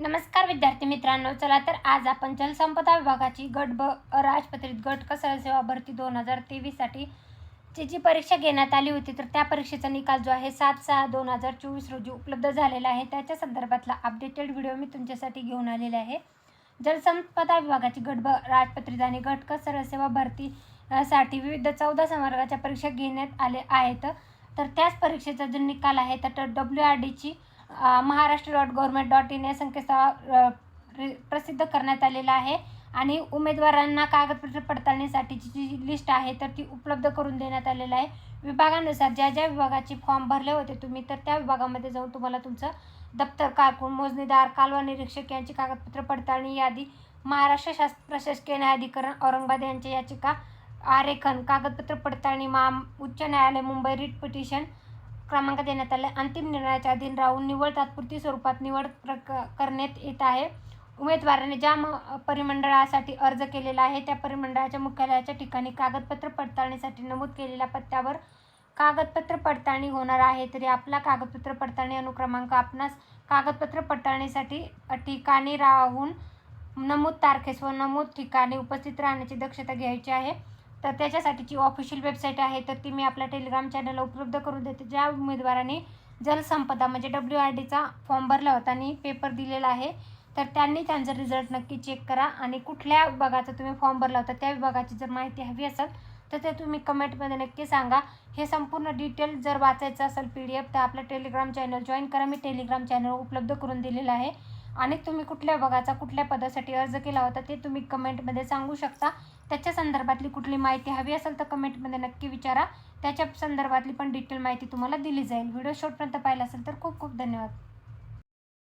नमस्कार विद्यार्थी मित्रांनो चला तर आज आपण जलसंपदा विभागाची गट ब राजपत्रित गट कसर सेवा भरती दोन हजार तेवीससाठी ची जी परीक्षा घेण्यात आली होती तर त्या परीक्षेचा निकाल जो आहे सात सहा दोन हजार चोवीस रोजी उपलब्ध झालेला आहे. त्याच्या संदर्भातला अपडेटेड व्हिडिओ मी तुमच्यासाठी घेऊन आलेला आहे. जलसंपदा विभागाची गट ब राजपत्रित आणि गट कसर सेवा भरती साठी विविध चौदा संवर्गाच्या परीक्षा घेण्यात आले आहेत. तर त्याच परीक्षेचा जो निकाल आहे तर W R डीची Maharashtra dot government dot in या संकेतस्थळावर रि- प्रसिद्ध करण्यात आलेला आहे. आणि उमेदवारांना कागदपत्र पडताळणीसाठीची जी लिस्ट आहे तर ती उपलब्ध करून देण्यात आलेलं आहे. विभागानुसार ज्या ज्या विभागाचे फॉर्म भरले होते तुम्ही तर त्या विभागामध्ये जाऊन तुम्हाला तुमचं दप्तर कारकून मोजणीदार कालवा निरीक्षक यांची कागदपत्र पडताळणी यादी महाराष्ट्र शास प्रशासकीय न्यायाधिकरण औरंगाबाद यांच्या याचिका आरेखन कागदपत्र पडताळणी माम उच्च न्यायालय मुंबई रिट पिटिशन क्रमांक देण्यात आले अंतिम निर्णयाच्या अधीन राहून निवड तात्पुरती स्वरूपात निवड प्रक करण्यात येत आहे. उमेदवाराने ज्या म परिमंडळासाठी अर्ज केलेला आहे त्या परिमंडळाच्या मुख्यालयाच्या ठिकाणी कागदपत्र पडताळणीसाठी नमूद केलेल्या पत्त्यावर कागदपत्र पडताळणी होणार आहे. तरी आपला कागदपत्र पडताळणी अनुक्रमांक आपणास कागदपत्र पडताळणीसाठी ठिकाणी राहून नमूद तारखेस व नमूद ठिकाणी उपस्थित राहण्याची दक्षता घ्यायची आहे. तर त्याच्यासाठीची ऑफिशियल वेबसाईट आहे तर ती मी आपल्या टेलिग्राम चॅनलला उपलब्ध करून देते. ज्या उमेदवाराने जलसंपदा म्हणजे डब्ल्यू आर डीचा फॉर्म भरला होता आणि पेपर दिलेला आहे तर त्यांनी त्यांचा रिझल्ट नक्की चेक करा. आणि कुठल्या विभागाचा तुम्ही फॉर्म भरला होता त्या विभागाची जर माहिती हवी असेल तर ते तुम्ही कमेंटमध्ये नक्की सांगा. हे संपूर्ण डिटेल जर वाचायचं असेल पी डी एफ तर आपलं टेलिग्राम चॅनल जॉईन करा. मी टेलिग्राम चॅनल उपलब्ध करून दिलेलं आहे. आणि तुम्ही कुठल्या विभागाचा कुठल्या पदासाठी अर्ज केला होता ते तुम्ही कमेंटमध्ये सांगू शकता. त्याच्या संदर्भातली कुठली माहिती हवी असेल तर कमेंटमध्ये नक्की विचारा. त्याच्या संदर्भातली पण डिटेल माहिती तुम्हाला दिली जाईल. व्हिडिओ शॉर्टपर्यंत पाहिला असेल तर खूप खूप धन्यवाद.